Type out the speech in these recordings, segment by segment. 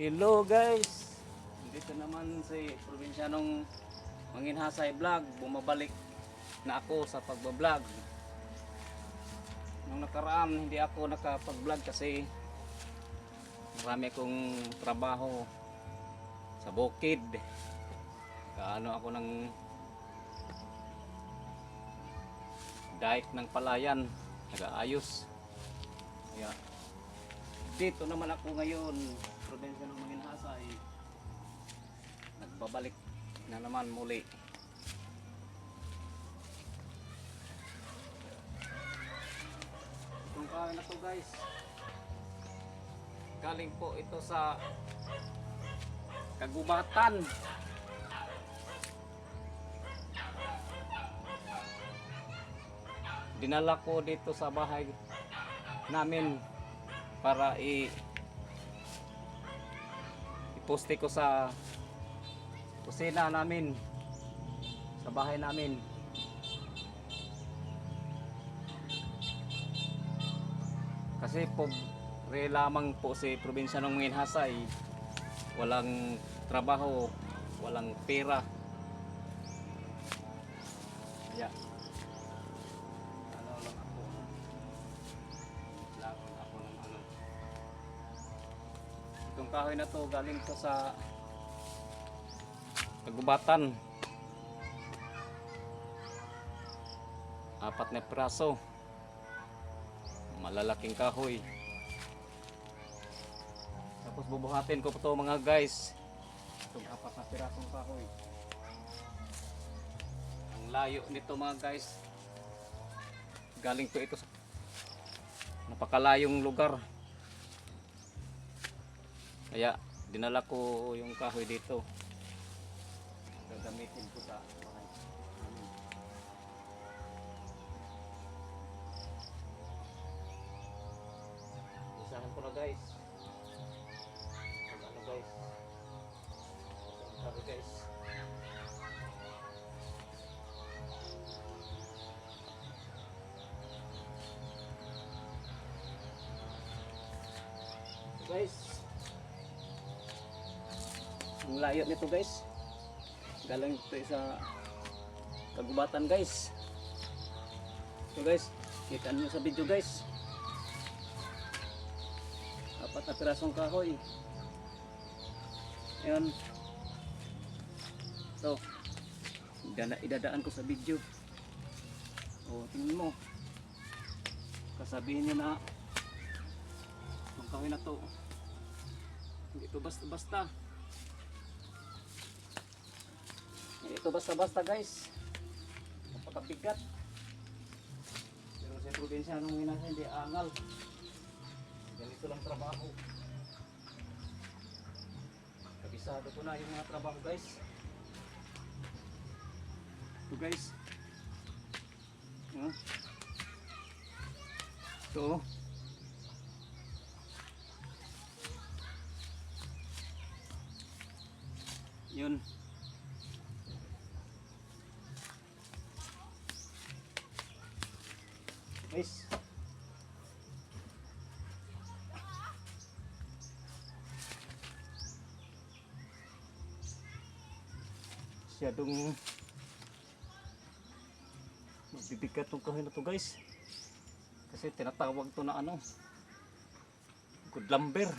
Hello guys! Dito naman si probinsyanong Manginhasay Vlog. Bumabalik na ako sa pagbablog. Nung nakaraan hindi ako nakapag-vlog kasi marami akong trabaho sa bukid. Kaano ako ng dike ng palayan. Nag-aayos. Kaya dito naman ako ngayon, probinsya ng Manginhasay. Nagbabalik na naman muli. Itong kahoy na to guys. Galing po ito sa kagubatan. Dinala ko dito sa bahay namin para i iposte ko sa kusina namin sa bahay namin. Kasi po re lamang po si probinsya ng Minhasay. Walang trabaho walang pera. Yeah. Kahoy na to galing to sa kagubatan. Apat na praso malalaking kahoy. Tapos bubuhatin ko to mga guys. Itong apat na pirasong kahoy. Ang layo nito mga guys. Galing po ito sa napakalayong lugar kaya dinala ko yung kahoy dito gagamitin ko sa bahay. Isahan ko na guys. Pag ano guys. Sabi guys. Guys. Ang layo nito guys. Galing ito sa kagubatan guys. So guys, kita niyo sa video guys. Apat na pirasong kahoy. Ayan. So, idada idadaan ko sa video. O, tingnan mo. Kasabihin niyo na ang kahoy na to. Hindi ito basta-basta. Hindi ito basta-basta guys. Napakabigat. Pero sa probinsya nung minasa hindi angal. Ganito lang trabaho. Kabisado ko na yung mga trabaho guys. Ito guys. Huh? Ito. Yun. Guys. Masyadong mabibigat tong kahoy na to guys. Kasi tinatawag to na ano. Good lumber.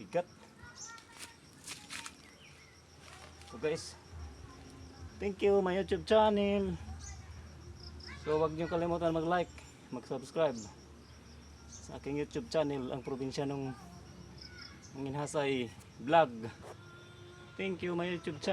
Bigat. So guys. Thank you my YouTube channel. So wag niyo kalimutan mag-like, mag-subscribe sa aking YouTube channel, ang probinsya ng Manginhasay Vlog. Thank you my YouTube channel.